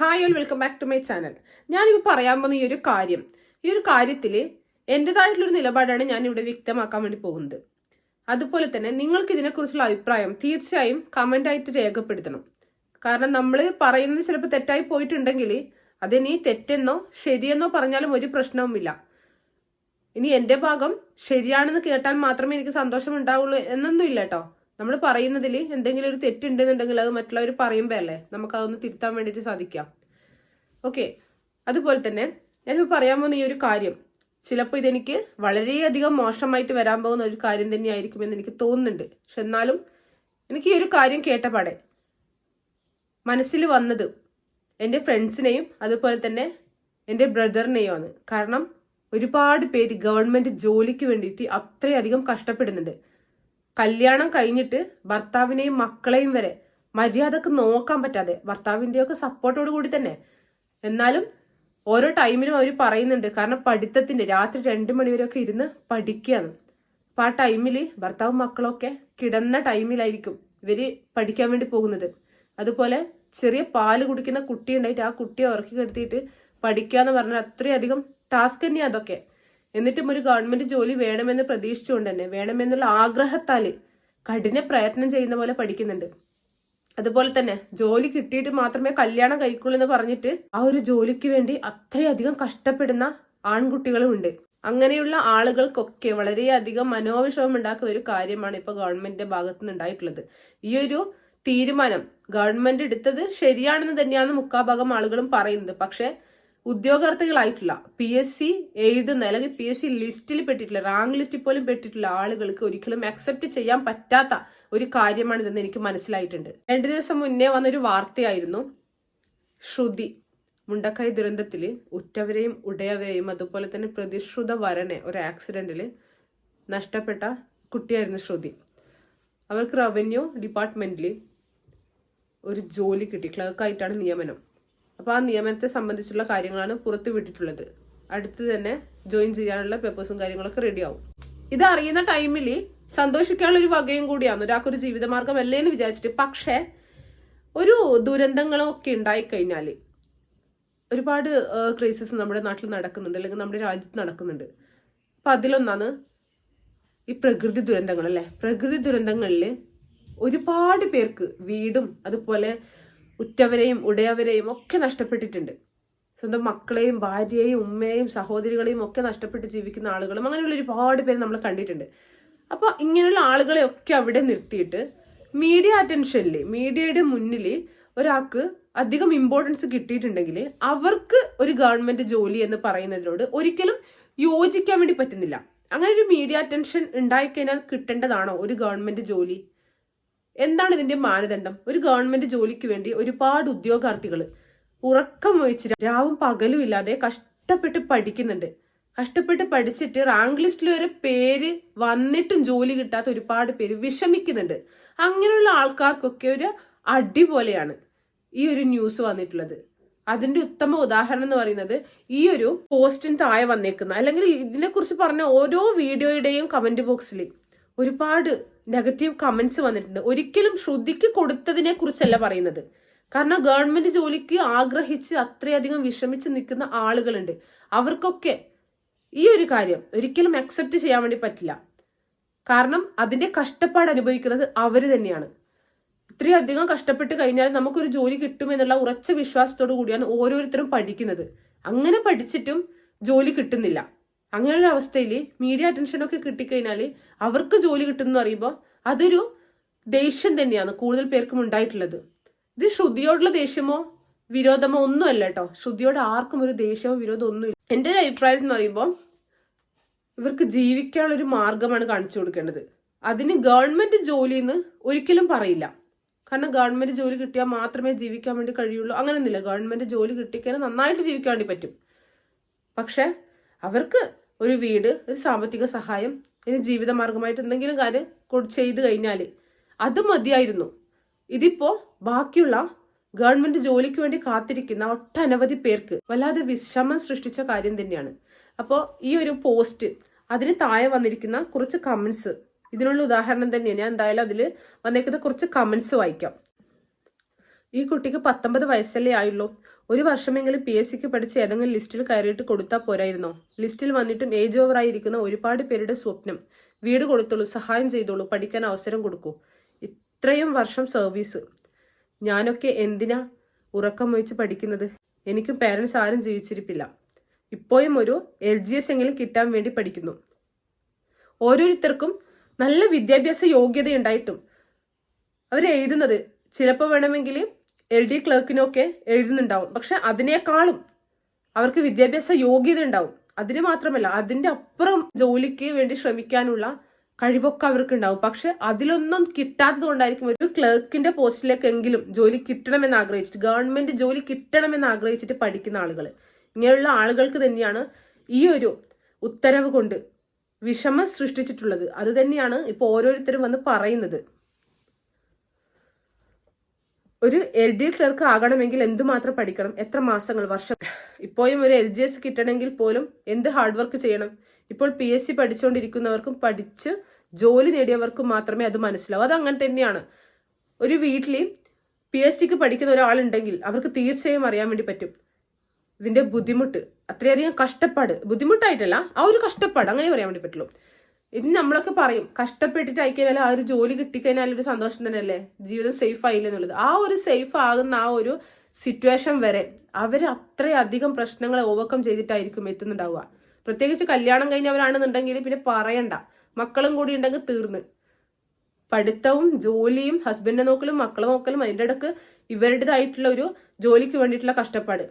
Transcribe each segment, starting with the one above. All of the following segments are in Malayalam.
Hi all welcome back to my channel ഞാനിപ്പോൾ പറയാൻ പോകുന്ന ഈ ഒരു കാര്യം. ഈ ഒരു കാര്യത്തിൽ എന്റെതായിട്ടുള്ളൊരു നിലപാടാണ് ഞാൻ ഇവിടെ വ്യക്തമാക്കാൻ വേണ്ടി പോകുന്നത്. അതുപോലെ തന്നെ നിങ്ങൾക്ക് ഇതിനെക്കുറിച്ചുള്ള അഭിപ്രായം തീർച്ചയായും കമന്റ് ആയിട്ട് രേഖപ്പെടുത്തണം. കാരണം നമ്മൾ പറയുന്നത് ചിലപ്പോൾ തെറ്റായി പോയിട്ടുണ്ടെങ്കിൽ അതിനി തെറ്റെന്നോ ശരിയെന്നോ പറഞ്ഞാലും ഒരു പ്രശ്നവുമില്ല. ഇനി എന്റെ ഭാഗം ശരിയാണെന്ന് കേട്ടാൽ മാത്രമേ എനിക്ക് സന്തോഷം ഉണ്ടാവുള്ളൂ എന്നൊന്നും ഇല്ല കേട്ടോ നമ്മൾ പറയുന്നതിൽ എന്തെങ്കിലും ഒരു തെറ്റുണ്ടെന്നുണ്ടെങ്കിൽ അത് മറ്റുള്ളവർ പറയുമ്പോൾ അല്ലേ നമുക്ക് അതൊന്ന് തിരുത്താൻ വേണ്ടിയിട്ട് സാധിക്കാം. ഓക്കെ. അതുപോലെ തന്നെ ഞാനിപ്പോൾ പറയാൻ പോകുന്ന ഈ ഒരു കാര്യം ചിലപ്പോൾ ഇതെനിക്ക് വളരെയധികം മോശമായിട്ട് വരാൻ പോകുന്ന ഒരു കാര്യം തന്നെയായിരിക്കുമെന്ന് എനിക്ക് തോന്നുന്നുണ്ട്. പക്ഷെ എന്നാലും എനിക്ക് ഈ ഒരു കാര്യം കേട്ടപാടെ മനസ്സിൽ വന്നത് എന്റെ ഫ്രണ്ട്സിനെയും അതുപോലെ തന്നെ എന്റെ ബ്രദറിനെയും ആണ്. കാരണം ഒരുപാട് പേര് ഗവൺമെന്റ് ജോലിക്ക് വേണ്ടിയിട്ട് അത്രയധികം കഷ്ടപ്പെടുന്നുണ്ട്. കല്യാണം കഴിഞ്ഞിട്ട് ഭർത്താവിനെയും മക്കളെയും വരെ മര്യാദയ്ക്ക് നോക്കാൻ പറ്റാതെ ഭർത്താവിന്റെയൊക്കെ സപ്പോർട്ടോട് കൂടി തന്നെ. എന്നാലും ഓരോ ടൈമിലും അവർ പറയുന്നുണ്ട് കാരണം പഠിത്തത്തിന്റെ രാത്രി രണ്ട് മണിവരെയൊക്കെ ഇരുന്ന് പഠിക്കുകയാണ്. അപ്പോൾ ആ ടൈമിൽ ഭർത്താവും മക്കളൊക്കെ കിടന്ന ടൈമിലായിരിക്കും ഇവർ പഠിക്കാൻ വേണ്ടി പോകുന്നത്. അതുപോലെ ചെറിയ പാൽ കുടിക്കുന്ന കുട്ടി ഉണ്ടായിട്ട് ആ കുട്ടിയെ ഉറക്കി കെടുത്തിയിട്ട് പഠിക്കുക എന്ന് പറഞ്ഞാൽ അത്രയധികം ടാസ്ക് തന്നെയാണ് അതൊക്കെ. എന്നിട്ടും ഒരു ഗവൺമെന്റ് ജോലി വേണമെന്ന് പ്രതീക്ഷിച്ചുകൊണ്ട് തന്നെ വേണമെന്നുള്ള ആഗ്രഹത്താൽ കഠിന പ്രയത്നം ചെയ്യുന്ന പോലെ പഠിക്കുന്നുണ്ട്. അതുപോലെ തന്നെ ജോലി കിട്ടിയിട്ട് മാത്രമേ കല്യാണം കഴിക്കുള്ളൂ എന്ന് പറഞ്ഞിട്ട് ആ ഒരു ജോലിക്ക് വേണ്ടി അത്രയധികം കഷ്ടപ്പെടുന്ന ആൺകുട്ടികളും ഉണ്ട്. അങ്ങനെയുള്ള ആളുകൾക്കൊക്കെ വളരെയധികം മനോവിഷമം ഉണ്ടാക്കുന്ന ഒരു കാര്യമാണ് ഇപ്പൊ ഗവൺമെന്റിന്റെ ഭാഗത്തുനിന്ന് ഉണ്ടായിട്ടുള്ളത്. ഈ ഒരു തീരുമാനം ഗവൺമെന്റ് എടുത്തത് ശരിയാണെന്ന് തന്നെയാണ് മുക്കാഭാഗം ആളുകളും പറയുന്നത്. പക്ഷെ ഉദ്യോഗാർത്ഥികളായിട്ടുള്ള പി എസ് സി എഴുതുന്ന അല്ലെങ്കിൽ പി എസ് സി ലിസ്റ്റിൽ പെട്ടിട്ടില്ല റാങ്ക് ലിസ്റ്റിൽ പോലും പെട്ടിട്ടുള്ള ആളുകൾക്ക് ഒരിക്കലും അക്സെപ്റ്റ് ചെയ്യാൻ പറ്റാത്ത ഒരു കാര്യമാണ് ഇതെന്ന് എനിക്ക് മനസ്സിലായിട്ടുണ്ട്. രണ്ടു ദിവസം മുന്നേ വന്നൊരു വാർത്തയായിരുന്നു. ശ്രുതി മുണ്ടക്കൈ ദുരന്തത്തിൽ ഉറ്റവരെയും ഉടയവരെയും അതുപോലെ തന്നെ പ്രതിശ്രുത വരനെ ഒരു ആക്സിഡന്റിൽ നഷ്ടപ്പെട്ട കുട്ടിയായിരുന്നു ശ്രുതി. അവർക്ക് റവന്യൂ ഡിപ്പാർട്ട്മെന്റിൽ ഒരു ജോലി കിട്ടി. ക്ലർക്കായിട്ടാണ് നിയമനം. അപ്പോൾ ആ നിയമനത്തെ സംബന്ധിച്ചുള്ള കാര്യങ്ങളാണ് പുറത്തു വിട്ടിട്ടുള്ളത്. അടുത്ത് തന്നെ ജോയിൻ ചെയ്യാനുള്ള പേപ്പേഴ്സും കാര്യങ്ങളൊക്കെ റെഡിയാവും ഇത് അറിയുന്ന ടൈമിൽ സന്തോഷിക്കാനുള്ള ഒരു വകയും കൂടിയാണ്. ഒരാൾക്കൊരു ജീവിതമാർഗം അല്ലേ എന്ന് വിചാരിച്ചിട്ട്. പക്ഷേ ഒരു ദുരന്തങ്ങളൊക്കെ ഉണ്ടായിക്കഴിഞ്ഞാൽ ഒരുപാട് ക്രൈസിസ് നമ്മുടെ നാട്ടിൽ നടക്കുന്നുണ്ട്. അല്ലെങ്കിൽ നമ്മുടെ രാജ്യത്ത് നടക്കുന്നുണ്ട്. അപ്പം അതിലൊന്നാണ് ഈ പ്രകൃതി ദുരന്തങ്ങൾ അല്ലേ? പ്രകൃതി ദുരന്തങ്ങളിൽ ഒരുപാട് പേർക്ക് വീടും അതുപോലെ ഉറ്റവരെയും ഉടയവരെയും ഒക്കെ നഷ്ടപ്പെട്ടിട്ടുണ്ട്. സ്വന്തം മക്കളെയും ഭാര്യയെയും ഉമ്മയെയും സഹോദരികളെയും ഒക്കെ നഷ്ടപ്പെട്ട് ജീവിക്കുന്ന ആളുകളും അങ്ങനെയുള്ള ഒരുപാട് പേര് നമ്മൾ കണ്ടിട്ടുണ്ട്. അപ്പോൾ ഇങ്ങനെയുള്ള ആളുകളെ ഒക്കെ അവിടെ നിർത്തിയിട്ട് മീഡിയ അറ്റൻഷനിൽ മീഡിയയുടെ മുന്നിൽ ഒരാൾക്ക് അധികം ഇമ്പോർട്ടൻസ് കിട്ടിയിട്ടുണ്ടെങ്കിൽ അവർക്ക് ഒരു ഗവൺമെന്റ് ജോലി എന്ന് പറയുന്നതിനോട് ഒരിക്കലും യോജിക്കാൻ വേണ്ടി പറ്റുന്നില്ല. അങ്ങനെ ഒരു മീഡിയ അറ്റൻഷൻ ഉണ്ടായിക്കഴിഞ്ഞാൽ കിട്ടേണ്ടതാണോ ഒരു ഗവൺമെന്റ് ജോലി? എന്താണ് ഇതിന്റെ മാനദണ്ഡം? ഒരു ഗവൺമെന്റ് ജോലിക്ക് വേണ്ടി ഒരുപാട് ഉദ്യോഗാർത്ഥികൾ ഉറക്കം വഹിച്ച് രാവും പകലും ഇല്ലാതെ കഷ്ടപ്പെട്ട് പഠിക്കുന്നുണ്ട്. കഷ്ടപ്പെട്ട് പഠിച്ചിട്ട് റാങ്ക് ലിസ്റ്റിൽ വരെ പേര് വന്നിട്ടും ജോലി കിട്ടാത്ത ഒരുപാട് പേര് വിഷമിക്കുന്നുണ്ട്. അങ്ങനെയുള്ള ആൾക്കാർക്കൊക്കെ ഒരു അടിപോലെയാണ് ഈ ഒരു ന്യൂസ് വന്നിട്ടുള്ളത്. അതിന്റെ ഉത്തമ ഉദാഹരണം എന്ന് പറയുന്നത് ഈ ഒരു പോസ്റ്റിന് താഴെ വന്നേക്കുന്ന അല്ലെങ്കിൽ ഇതിനെക്കുറിച്ച് പറഞ്ഞ ഓരോ വീഡിയോയുടെയും കമന്റ് ബോക്സിൽ ഒരുപാട് നെഗറ്റീവ് കമൻസ് വന്നിട്ടുണ്ട്. ഒരിക്കലും ശ്രുതിക്ക് കൊടുത്തതിനെ കുറിച്ചല്ല പറയുന്നത്. കാരണം ഗവൺമെന്റ് ജോലിക്ക് ആഗ്രഹിച്ച് അത്രയധികം വിഷമിച്ച് നിൽക്കുന്ന ആളുകളുണ്ട്. അവർക്കൊക്കെ ഈ ഒരു കാര്യം ഒരിക്കലും അക്സെപ്റ്റ് ചെയ്യാൻ വേണ്ടി പറ്റില്ല. കാരണം അതിന്റെ കഷ്ടപ്പാട് അനുഭവിക്കുന്നത് അവർ തന്നെയാണ്. ഇത്രയധികം കഷ്ടപ്പെട്ട് കഴിഞ്ഞാൽ നമുക്കൊരു ജോലി കിട്ടുമെന്നുള്ള ഉറച്ച വിശ്വാസത്തോടു കൂടിയാണ് ഓരോരുത്തരും പഠിക്കുന്നത്. അങ്ങനെ പഠിച്ചിട്ടും ജോലി കിട്ടുന്നില്ല. അങ്ങനെയുള്ള അവസ്ഥയിൽ മീഡിയ അറ്റൻഷനൊക്കെ കിട്ടിക്കഴിഞ്ഞാൽ അവർക്ക് ജോലി കിട്ടുമെന്ന് പറയുമ്പോൾ അതൊരു ദേഷ്യം തന്നെയാണ് കൂടുതൽ പേർക്കും ഉണ്ടായിട്ടുള്ളത്. ഇത് ശ്രുതിയോടുള്ള ദേഷ്യമോ വിരോധമോ ഒന്നുമല്ല കേട്ടോ. ശ്രുതിയോട് ആർക്കും ഒരു ദേഷ്യമോ വിരോധമോ ഒന്നുമില്ല. എന്റെ ഒരു അഭിപ്രായം എന്ന് പറയുമ്പോൾ ഇവർക്ക് ജീവിക്കാനുള്ള ഒരു മാർഗമാണ് കാണിച്ചു കൊടുക്കേണ്ടത്. അതിന് ഗവൺമെന്റ് ജോലി എന്ന് ഒരിക്കലും പറയില്ല. കാരണം ഗവൺമെന്റ് ജോലി കിട്ടിയാൽ മാത്രമേ ജീവിക്കാൻ വേണ്ടി കഴിയുള്ളൂ. അങ്ങനെയൊന്നുമില്ല ഗവൺമെന്റ് ജോലി കിട്ടിക്കാൻ നന്നായിട്ട് ജീവിക്കാൻ വേണ്ടി പറ്റും. പക്ഷെ അവർക്ക് ഒരു വീട് ഒരു സാമ്പത്തിക സഹായം ഇനി ജീവിതമാർഗമായിട്ട് എന്തെങ്കിലും കാര്യം ചെയ്തു കഴിഞ്ഞാൽ അത് മതിയായിരുന്നു. ഇതിപ്പോ ബാക്കിയുള്ള ഗവൺമെന്റ് ജോലിക്ക് വേണ്ടി കാത്തിരിക്കുന്ന ഒട്ടനവധി പേർക്ക് വല്ലാതെ വിഷമം സൃഷ്ടിച്ച കാര്യം തന്നെയാണ്. അപ്പോൾ ഈ ഒരു പോസ്റ്റ് അതിന് താഴെ വന്നിരിക്കുന്ന കുറച്ച് കമന്റ്സ് ഇതിനുള്ള ഉദാഹരണം തന്നെയാണ്. ഞാൻ എന്തായാലും അതിൽ വന്നേക്കുന്ന കുറച്ച് കമന്റ്സ് വായിക്കാം. ഈ കുട്ടിക്ക് പത്തൊമ്പത് വയസ്സല്ലേ ആയുള്ളൂ. ഒരു വർഷമെങ്കിലും പി എസ് സിക്ക് പഠിച്ച് ഏതെങ്കിലും ലിസ്റ്റിൽ കയറിയിട്ട് കൊടുത്താൽ പോരായിരുന്നോ? ലിസ്റ്റിൽ വന്നിട്ടും ഏജ് ഓവർ ആയിരിക്കുന്ന ഒരുപാട് പേരുടെ സ്വപ്നം. വീട് കൊടുത്തോളൂ സഹായം ചെയ്തോളൂ പഠിക്കാൻ അവസരം കൊടുക്കൂ. ഇത്രയും വർഷം സർവീസ് ഞാനൊക്കെ എന്തിനാ ഉറക്കം വഹിച്ച് പഠിക്കുന്നത്? എനിക്കും പേരൻസ് ആരും ജീവിച്ചിരിപ്പില്ല. ഇപ്പോഴും ഒരു എൽ ജി എസ് എങ്കിലും കിട്ടാൻ വേണ്ടി പഠിക്കുന്നു. ഓരോരുത്തർക്കും നല്ല വിദ്യാഭ്യാസ യോഗ്യത ഉണ്ടായിട്ടും അവർ എഴുതുന്നത് ചിലപ്പോൾ വേണമെങ്കിൽ എൽ ഡി ക്ലർക്കിനൊക്കെ എഴുതുന്നുണ്ടാവും. പക്ഷെ അതിനേക്കാളും അവർക്ക് വിദ്യാഭ്യാസ യോഗ്യത ഉണ്ടാവും. അതിന് മാത്രമല്ല അതിന്റെ അപ്പുറം ജോലിക്ക് വേണ്ടി ശ്രമിക്കാനുള്ള കഴിവൊക്കെ അവർക്ക് ഉണ്ടാവും പക്ഷെ അതിലൊന്നും കിട്ടാത്തത് കൊണ്ടായിരിക്കും ഒരു ക്ലർക്കിന്റെ പോസ്റ്റിലേക്കെങ്കിലും ജോലി കിട്ടണമെന്ന് ആഗ്രഹിച്ചിട്ട് ഗവൺമെന്റ് ജോലി കിട്ടണമെന്ന് ആഗ്രഹിച്ചിട്ട് പഠിക്കുന്ന ആളുകൾ. ഇങ്ങനെയുള്ള ആളുകൾക്ക് തന്നെയാണ് ഈ ഒരു ഉത്തരവ് കൊണ്ട് വിഷമം സൃഷ്ടിച്ചിട്ടുള്ളത്. അത് തന്നെയാണ് ഇപ്പോൾ ഓരോരുത്തരും വന്ന് പറയുന്നത്. ഒരു എൽ ഡി ക്ലർക്ക് ആകണമെങ്കിൽ എന്തുമാത്രം പഠിക്കണം? എത്ര മാസങ്ങൾ വർഷം? ഇപ്പോഴും ഒരു എൽ ജി എസ് കിട്ടണമെങ്കിൽ പോലും എന്ത് ഹാർഡ് വർക്ക് ചെയ്യണം? ഇപ്പോൾ പി എസ് സി പഠിച്ചുകൊണ്ടിരിക്കുന്നവർക്കും പഠിച്ച് ജോലി നേടിയവർക്കും മാത്രമേ അത് മനസ്സിലാവൂ. അത് അങ്ങനെ തന്നെയാണ്. ഒരു വീട്ടിൽ പി എസ് സിക്ക് പഠിക്കുന്ന ഒരാളുണ്ടെങ്കിൽ അവർക്ക് തീർച്ചയായും അറിയാൻ വേണ്ടി പറ്റും. ഇതിന്റെ ബുദ്ധിമുട്ട്. അത്രയധികം കഷ്ടപ്പാട്. ബുദ്ധിമുട്ടായിട്ടല്ല ആ ഒരു കഷ്ടപ്പാട്. അങ്ങനെ പറയാൻ വേണ്ടി പറ്റുള്ളൂ. ഇനി നമ്മളൊക്കെ പറയും കഷ്ടപ്പെട്ടിട്ട് അയക്കഴിഞ്ഞാൽ ആ ഒരു ജോലി കിട്ടിക്കഴിഞ്ഞാൽ ഒരു സന്തോഷം തന്നെയല്ലേ? ജീവിതം സേഫ് ആയില്ല എന്നുള്ളത്. ആ ഒരു സേഫ് ആകുന്ന ആ ഒരു സിറ്റുവേഷൻ വരെ അവർ അത്രയധികം പ്രശ്നങ്ങളെ ഓവർകം ചെയ്തിട്ടായിരിക്കും എത്തുന്നുണ്ടാവുക. പ്രത്യേകിച്ച് കല്യാണം കഴിഞ്ഞവരാണെന്നുണ്ടെങ്കിൽ പിന്നെ പറയണ്ട. മക്കളും കൂടി ഉണ്ടെങ്കിൽ തീർന്ന്. പഠിത്തവും ജോലിയും ഹസ്ബൻഡിനെ നോക്കലും മക്കളെ നോക്കലും അതിന്റെ ഇടയ്ക്ക് ഇവരുടേതായിട്ടുള്ള ഒരു ജോലിക്ക് വേണ്ടിയിട്ടുള്ള കഷ്ടപ്പാട്.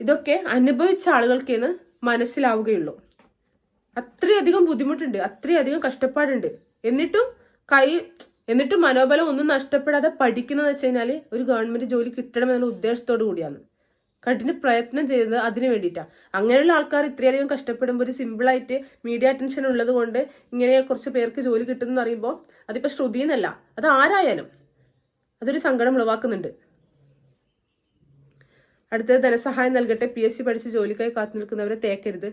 ഇതൊക്കെ അനുഭവിച്ച ആളുകൾക്കേന്ന് മനസ്സിലാവുകയുള്ളൂ. അത്രയധികം ബുദ്ധിമുട്ടുണ്ട് അത്രയധികം കഷ്ടപ്പാടുണ്ട്. എന്നിട്ടും കൈ എന്നിട്ടും മനോബലം ഒന്നും നഷ്ടപ്പെടാതെ പഠിക്കുന്നത് വെച്ച് കഴിഞ്ഞാൽ ഒരു ഗവൺമെന്റ് ജോലി കിട്ടണം എന്നുള്ള ഉദ്ദേശത്തോടു കൂടിയാണ്. കഠിന പ്രയത്നം ചെയ്തത് അതിന് വേണ്ടിയിട്ടാണ് അങ്ങനെയുള്ള ആൾക്കാർ ഇത്രയധികം കഷ്ടപ്പെടുമ്പോൾ ഒരു സിമ്പിളായിട്ട് മീഡിയ അറ്റൻഷൻ ഉള്ളത് കൊണ്ട് ഇങ്ങനെ കുറച്ച് പേർക്ക് ജോലി കിട്ടുമെന്ന് പറയുമ്പോൾ അതിപ്പോൾ ശ്രുതി എന്നല്ല അത് ആരായാലും അതൊരു സങ്കടം ഉളവാക്കുന്നുണ്ട്. അടുത്തത് ധനസഹായം നൽകട്ടെ പി എസ് സി പഠിച്ച് ജോലിക്കായി കാത്തു നിൽക്കുന്നവരെ തേക്കരുത്.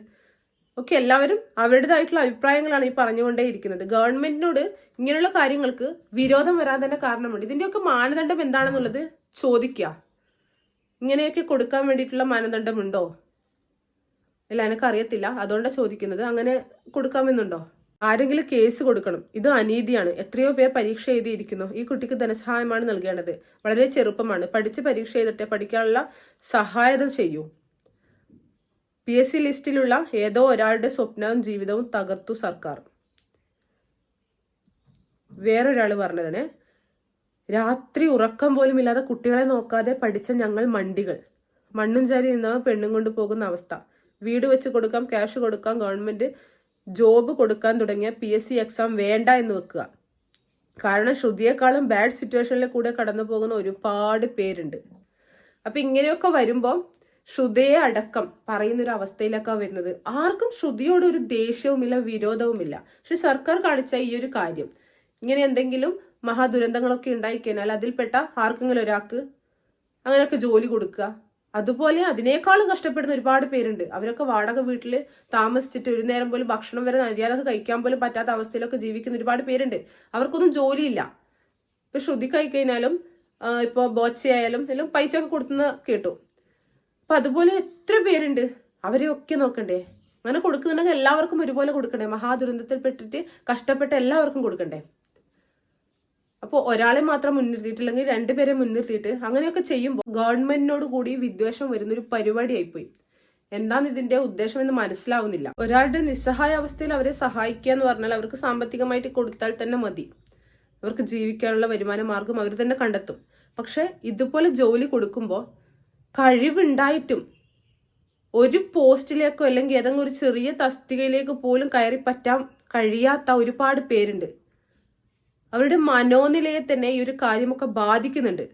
ഒക്കെ എല്ലാവരും അവരുടേതായിട്ടുള്ള അഭിപ്രായങ്ങളാണ് ഈ പറഞ്ഞുകൊണ്ടേയിരിക്കുന്നത്. ഗവൺമെന്റിനോട് ഇങ്ങനെയുള്ള കാര്യങ്ങൾക്ക് വിരോധം വരാൻ തന്നെ കാരണമുണ്ട്. ഇതിന്റെയൊക്കെ മാനദണ്ഡം എന്താണെന്നുള്ളത് ചോദിക്കുക ഇങ്ങനെയൊക്കെ കൊടുക്കാൻ വേണ്ടിയിട്ടുള്ള മാനദണ്ഡമുണ്ടോ? അല്ല എനിക്ക് അറിയത്തില്ല അതുകൊണ്ടാണ് ചോദിക്കുന്നത്. അങ്ങനെ കൊടുക്കാമെന്നുണ്ടോ? ആരെങ്കിലും കേസ് കൊടുക്കണം. ഇത് അനീതിയാണ്. എത്രയോ പേർ പരീക്ഷ എഴുതിയിരിക്കുന്നു. ഈ കുട്ടിക്ക് ധനസഹായമാണ് നൽകേണ്ടത്. വളരെ ചെറുപ്പമാണ്. പഠിച്ച് പരീക്ഷ എഴുതട്ടെ പഠിക്കാനുള്ള സഹായത ചെയ്യൂ. പി എസ് സി ലിസ്റ്റിലുള്ള ഏതോ ഒരാളുടെ സ്വപ്നവും ജീവിതവും തകർത്തു സർക്കാർ. വേറൊരാൾ പറഞ്ഞതാണ് രാത്രി ഉറക്കം പോലും ഇല്ലാതെ കുട്ടികളെ നോക്കാതെ പഠിച്ച ഞങ്ങൾ മണ്ടികൾ. മണ്ണും ചാരി നിന്നവ പെണ്ണും കൊണ്ട് പോകുന്ന അവസ്ഥ. വീട് വെച്ച് കൊടുക്കാം ക്യാഷ് കൊടുക്കാം ഗവൺമെന്റ് ജോബ് കൊടുക്കാൻ തുടങ്ങിയ പി എസ് സി എക്സാം വേണ്ട എന്ന് വെക്കുക. കാരണം ശ്രുതിയെക്കാളും ബാഡ് സിറ്റുവേഷനിൽ കൂടെ കടന്നു പോകുന്ന ഒരുപാട് പേരുണ്ട്. അപ്പൊ ഇങ്ങനെയൊക്കെ വരുമ്പോൾ ശ്രുതിയെ അടക്കം പറയുന്നൊരു അവസ്ഥയിലൊക്കെ വരുന്നത്. ആർക്കും ശ്രുതിയോട് ഒരു ദേഷ്യവുമില്ല വിരോധവുമില്ല. പക്ഷെ സർക്കാർ കാണിച്ച ഈ ഒരു കാര്യം ഇങ്ങനെ എന്തെങ്കിലും മഹാദുരന്തങ്ങളൊക്കെ ഉണ്ടായിക്കഴിഞ്ഞാൽ അതിൽപ്പെട്ട ആർക്കെങ്കിലും ഒരാൾക്ക് അങ്ങനെയൊക്കെ ജോലി കൊടുക്കുക. അതുപോലെ അതിനേക്കാളും കഷ്ടപ്പെടുന്ന ഒരുപാട് പേരുണ്ട്. അവരൊക്കെ വാടക വീട്ടിൽ താമസിച്ചിട്ട് ഒരു നേരം പോലും ഭക്ഷണം വരെ മര്യാദയ്ക്ക് കഴിക്കാൻ പോലും പറ്റാത്ത അവസ്ഥയിലൊക്കെ ജീവിക്കുന്ന ഒരുപാട് പേരുണ്ട്. അവർക്കൊന്നും ജോലിയില്ല. ഇപ്പൊ ശ്രുതിക്കായി കഴിഞ്ഞാലും ഇപ്പോൾ ബോച്ചയായാലും എല്ലാം പൈസ ഒക്കെ കൊടുത്തുന്ന കേട്ടു. അപ്പൊ അതുപോലെ എത്ര പേരുണ്ട്? അവരെയൊക്കെ നോക്കണ്ടേ? അങ്ങനെ കൊടുക്കുന്നുണ്ടെങ്കിൽ എല്ലാവർക്കും ഒരുപോലെ കൊടുക്കണ്ടേ? മഹാദുരന്തത്തിൽപ്പെട്ടിട്ട് കഷ്ടപ്പെട്ട എല്ലാവർക്കും കൊടുക്കണ്ടേ? അപ്പോൾ ഒരാളെ മാത്രം മുൻനിർത്തിയിട്ടില്ലെങ്കിൽ രണ്ടുപേരെ മുൻനിർത്തിയിട്ട് അങ്ങനെയൊക്കെ ചെയ്യുമ്പോൾ ഗവൺമെന്റിനോട് കൂടി വിദ്വേഷം വരുന്ന ഒരു വരുന്നൊരു പരിപാടിയായിപ്പോയി. എന്താണ് ഇതിന്റെ ഉദ്ദേശം എന്ന് മനസ്സിലാവുന്നില്ല. ഒരാളുടെ നിസ്സഹായ അവസ്ഥയിൽ അവരെ സഹായിക്കുക എന്ന് പറഞ്ഞാൽ അവർക്ക് സാമ്പത്തികമായിട്ട് കൊടുത്താൽ തന്നെ മതി. അവർക്ക് ജീവിക്കാനുള്ള വരുമാന മാർഗം അവർ തന്നെ കണ്ടെത്തും. പക്ഷെ ഇതുപോലെ ജോലി കൊടുക്കുമ്പോൾ കഴിവുണ്ടായിട്ടും ഒരു പോസ്റ്റിലേക്കോ അല്ലെങ്കിൽ ഏതെങ്കിലും ഒരു ചെറിയ തസ്തികയിലേക്ക് പോലും കയറി പറ്റാൻ കഴിയാത്ത ഒരുപാട് പേരുണ്ട്. അവരുടെ മനോനിലയെ തന്നെ ഈ ഒരു കാര്യമൊക്കെ ബാധിക്കുന്നുണ്ട്.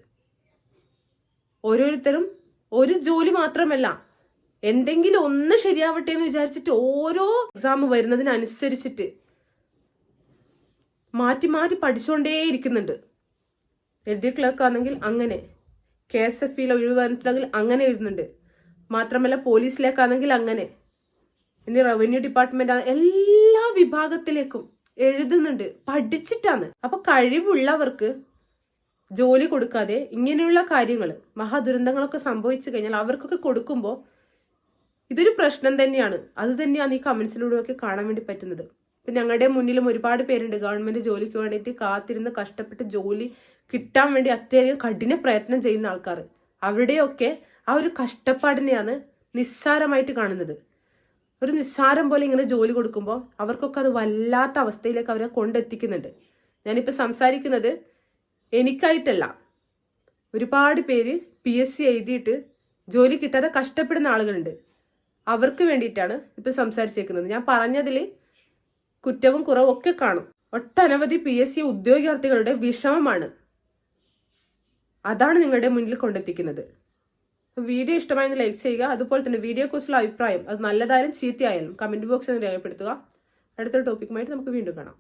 ഓരോരുത്തരും ഒരു ജോലി മാത്രമല്ല എന്തെങ്കിലും ഒന്ന് ശരിയാവട്ടെ എന്ന് വിചാരിച്ചിട്ട് ഓരോ എക്സാം വരുന്നതിനനുസരിച്ചിട്ട് മാറ്റി മാറ്റി പഠിച്ചുകൊണ്ടേയിരിക്കുന്നുണ്ട്. എൽ ഡി ക്ലർക്ക് ആണെങ്കിൽ അങ്ങനെ. കെ എസ് എഫ് ഇയിൽ ഒഴിവ് വന്നിട്ടുണ്ടെങ്കിൽ അങ്ങനെ എഴുതുന്നുണ്ട്. മാത്രമല്ല പോലീസിലേക്കാണെങ്കിൽ അങ്ങനെ. ഇനി റവന്യൂ ഡിപ്പാർട്ട്മെന്റ് ആണ് എല്ലാ വിഭാഗത്തിലേക്കും എഴുതുന്നുണ്ട്. പഠിച്ചിട്ടാണ്. അപ്പൊ കഴിവുള്ളവർക്ക് ജോലി കൊടുക്കാതെ ഇങ്ങനെയുള്ള കാര്യങ്ങൾ മഹാദുരന്തങ്ങളൊക്കെ സംഭവിച്ചു കഴിഞ്ഞാൽ അവർക്കൊക്കെ കൊടുക്കുമ്പോൾ ഇതൊരു പ്രശ്നം തന്നെയാണ്. അത് തന്നെയാണ് ഈ കമൻസിലൂടെയൊക്കെ കാണാൻ വേണ്ടി പറ്റുന്നത്. ഇപ്പം ഞങ്ങളുടെ മുന്നിലും ഒരുപാട് പേരുണ്ട്. ഗവൺമെന്റ് ജോലിക്ക് വേണ്ടിയിട്ട് കാത്തിരുന്ന് കഷ്ടപ്പെട്ട് ജോലി കിട്ടാൻ വേണ്ടി അത്യധികം കഠിന പ്രയത്നം ചെയ്യുന്ന ആൾക്കാർ. അവിടെയൊക്കെ ആ ഒരു കഷ്ടപ്പാടിനെയാണ് നിസ്സാരമായിട്ട് കാണുന്നത്. ഒരു നിസ്സാരം പോലെ ഇങ്ങനെ ജോലി കൊടുക്കുമ്പോൾ അവർക്കൊക്കെ അത് വല്ലാത്ത അവസ്ഥയിലേക്ക് അവരെ കൊണ്ടെത്തിക്കുന്നുണ്ട്. ഞാനിപ്പോൾ സംസാരിക്കുന്നത് എനിക്കായിട്ടല്ല. ഒരുപാട് പേര് പി എസ് സി എഴുതിയിട്ട് ജോലി കിട്ടാതെ കഷ്ടപ്പെടുന്ന ആളുകളുണ്ട്. അവർക്ക് വേണ്ടിയിട്ടാണ് ഇപ്പം സംസാരിച്ചേക്കുന്നത്. ഞാൻ പറഞ്ഞതിൽ കുറ്റവും കുറവും ഒക്കെ കാണും. ഒട്ടനവധി പി എസ് സി ഉദ്യോഗാർത്ഥികളുടെ വിഷമമാണ്. അതാണ് നിങ്ങളുടെ മുന്നിൽ കൊണ്ടെത്തിക്കുന്നത്. വീഡിയോ ഇഷ്ടമായെന്ന് ലൈക്ക് ചെയ്യുക അതുപോലെ തന്നെ വീഡിയോയെക്കുറിച്ചുള്ള അഭിപ്രായം അത് നല്ലതായാലും ചീത്തയായാലും കമന്റ് ബോക്സിൽ രേഖപ്പെടുത്തുക. അടുത്ത ടോപ്പിക്കുമായിട്ട് നമുക്ക് വീണ്ടും കാണാം.